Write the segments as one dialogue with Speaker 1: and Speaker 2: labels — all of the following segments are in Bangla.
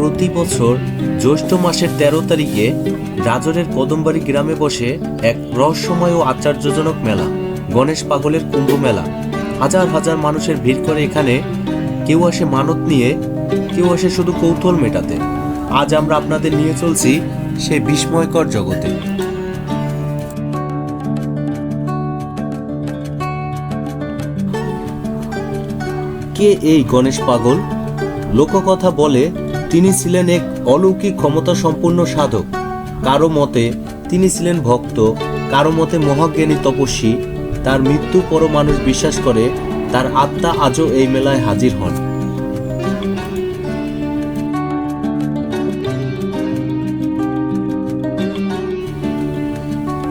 Speaker 1: প্রতি বছর জ্যৈষ্ঠ মাসের তেরো তারিখে রাজরের কদমবাড়ি গ্রামে বসে এক রহস্যময় ও আশ্চর্যজনক মেলা, গণেশ পাগলের কুম্ভ মেলা। হাজার হাজার মানুষের ভিড় করে এখানে কেউ আসে মানত নিয়ে, কেউ আসে শুধু কৌতূহল মেটাতে। আজ আমরা আপনাদের নিয়ে চলছি সেই বিস্ময়কর জগতে। কে এই গণেশ পাগল? লোককথা বলে তিনি ছিলেন এক অলৌকিক ক্ষমতা সম্পন্ন সাধক। কারও মতে, তিনি ছিলেন ভক্ত, কারও মতে মহাজ্ঞানী তপস্বী। তার মৃত্যুর পরও মানুষ বিশ্বাস করে, তার আত্মা আজও এই মেলায় হাজির হন।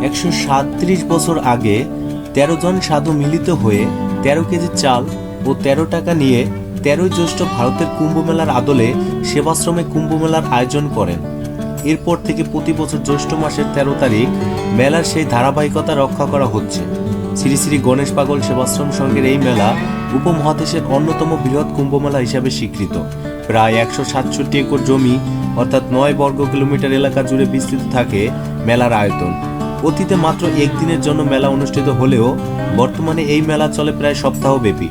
Speaker 1: একশো বছর আগে তেরো জন সাধু মিলিত হয়ে তেরো কেজি চাল ও তেরো টাকা নিয়ে তেরোই জ্যৈষ্ঠ ভারতের কুম্ভ মেলার আদলে সেবাশ্রমে কুম্ভ মেলার আয়োজন করেন। এরপর থেকে প্রতি বছর জ্যৈষ্ঠ মাসের তেরো তারিখ মেলার সেই ধারাবাহিকতা রক্ষা করা হচ্ছে। শ্রী শ্রী গণেশ পাগল সেবাশ্রম সঙ্গের এই মেলা উপমহাদেশের অন্যতম বৃহৎ কুম্ভ মেলা হিসাবে স্বীকৃত। প্রায় একশো সাতষট্টি একর জমি, অর্থাৎ নয় বর্গ কিলোমিটার এলাকা জুড়ে বিস্তৃত থাকে মেলার আয়তন। অতীতে মাত্র একদিনের জন্য মেলা অনুষ্ঠিত হলেও বর্তমানে এই মেলা চলে প্রায় সপ্তাহব্যাপী।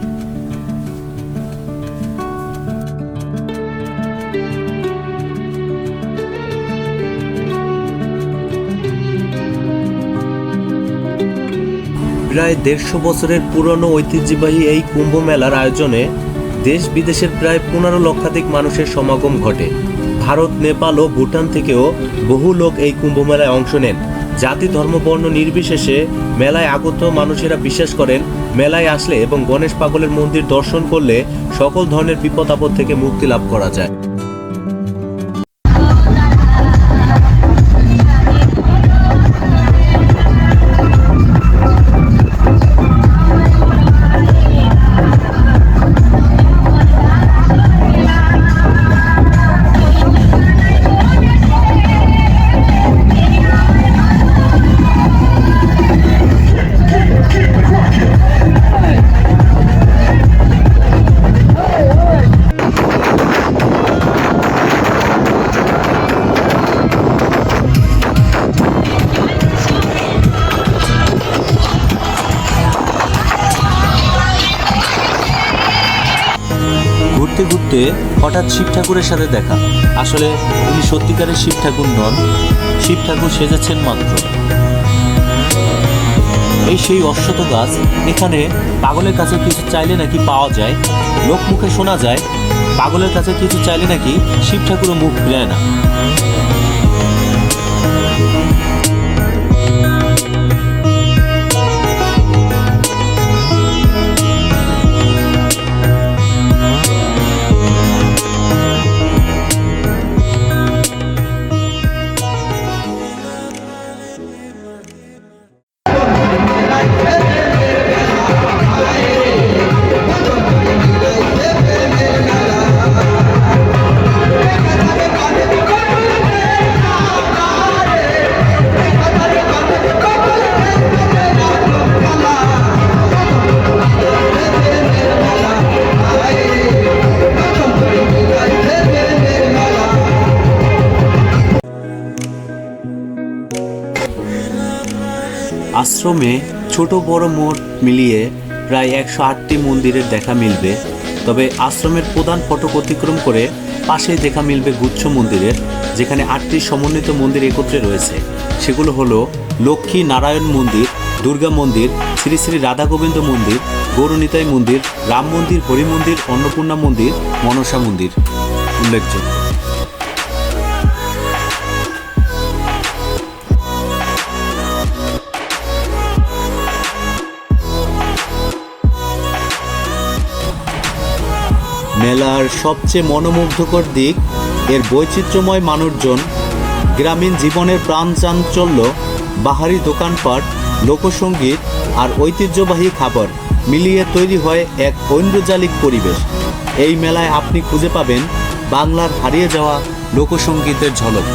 Speaker 1: প্রায় দেড়শো বছরের পুরনো ঐতিহ্যবাহী এই কুম্ভ মেলার আয়োজনে দেশ বিদেশের প্রায় পনেরো লক্ষাধিক মানুষের সমাগম ঘটে। ভারত, নেপাল ও ভুটান থেকেও বহু লোক এই কুম্ভ মেলায় অংশ নেন। জাতি, ধর্ম, বর্ণ নির্বিশেষে মেলায় আগত মানুষেরা বিশ্বাস করেন, মেলায় আসলে এবং গণেশ পাগলের মন্দির দর্শন করলে সকল ধরনের বিপদ আপদ থেকে মুক্তি লাভ করা যায়। ঘুরতে হঠাৎ শিব ঠাকুরের সাথে দেখা। আসলে উনি সত্যিকারের শিব ঠাকুর নন, শিব ঠাকুর সেজেছেন মাত্র। এই সেই অশ্বত গাছ, এখানে পাগলের কাছে কিছু চাইলে নাকি পাওয়া যায়, লোক মুখে শোনা যায়, পাগলের কাছে কিছু চাইলে নাকি শিব ঠাকুরও মুখ ফিরায় না। আশ্রমে ছোট বড় মোট মিলিয়ে প্রায় একশো আটটি মন্দিরের দেখা মিলবে। তবে আশ্রমের প্রধান ফটক অতিক্রম করে পাশেই দেখা মিলবে গুচ্ছ মন্দিরের, যেখানে আটটি সমন্বিত মন্দির একত্রে রয়েছে। সেগুলো হলো লক্ষ্মী নারায়ণ মন্দির, দুর্গা মন্দির, শ্রী শ্রী রাধা গোবিন্দ মন্দির গৌরনিতাই মন্দির, রাম মন্দির, হরি মন্দির, অন্নপূর্ণা মন্দির, মনসা মন্দির। উল্লেখযোগ্য। মেলার সবচেয়ে মনোমুগ্ধকর দিক, এর বৈচিত্র্যময় মানুষজন, গ্রামীণ জীবনের প্রাণ চাঞ্চল্য, বাহারি দোকানপাট লোকসঙ্গীত আর ঐতিহ্যবাহী খাবার মিলিয়ে তৈরি হয় এক ঐন্দ্রজালিক পরিবেশ। এই মেলায় আপনি খুঁজে পাবেন বাংলার হারিয়ে যাওয়া লোকসঙ্গীতের ঝলক।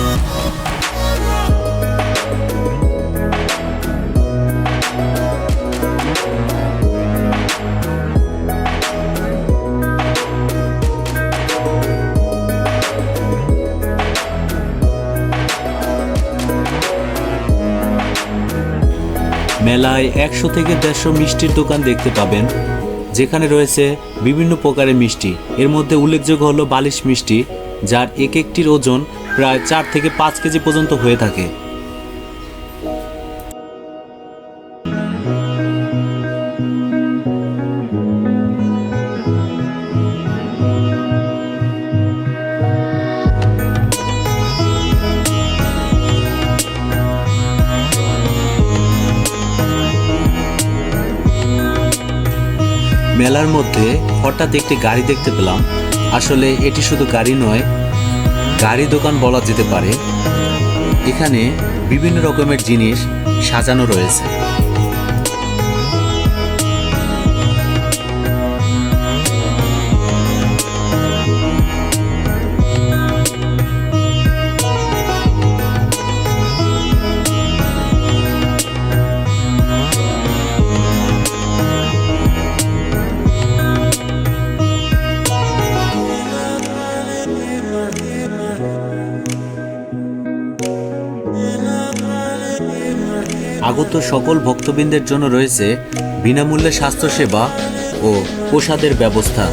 Speaker 1: মেলায় একশো থেকে দেড়শো মিষ্টির দোকান দেখতে পাবেন, যেখানে রয়েছে বিভিন্ন প্রকারের মিষ্টি। এর মধ্যে উল্লেখযোগ্য হলো বালিশ মিষ্টি, যার এক একটির ওজন প্রায় চার থেকে পাঁচ কেজি পর্যন্ত হয়ে থাকে। মেলার মধ্যে হঠাৎ একটি গাড়ি দেখতে পেলাম। আসলে এটি শুধু গাড়ি নয়, গাড়ি দোকান বলা যেতে পারে। এখানে বিভিন্ন রকমের জিনিস সাজানো রয়েছে। আগত সকল ভক্তবৃন্দের জন্য রয়েছে বিনামূল্যে স্বাস্থ্যসেবা ও প্রসাদের ব্যবস্থা।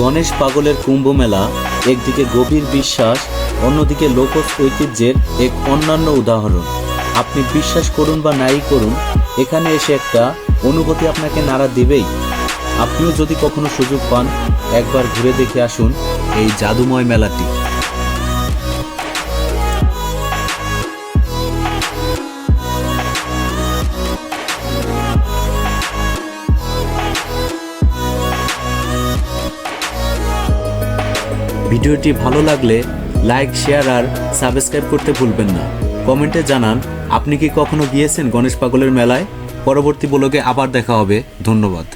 Speaker 1: গণেশ পাগলের কুম্ভ মেলা একদিকে গভীর বিশ্বাস, অন্যদিকে লোকজ ঐতিহ্যের এক অন্যান্য উদাহরণ। আপনি বিশ্বাস করুন বা নাই করুন, এখানে এসে একটা অনুভূতি আপনাকে নাড়া দিবেই। আপনিও যদি কখনো সুযোগ পান, একবার ঘুরে দেখে আসুন এই জাদুময় মেলাটি। ভিডিওটি ভালো লাগলে লাইক, শেয়ার আর সাবস্ক্রাইব করতে ভুলবেন না। কমেন্টে জানান, আপনি কি কখনো গিয়েছেন গণেশ পাগলের মেলায়? পরবর্তী ব্লগে আবার দেখা হবে। ধন্যবাদ।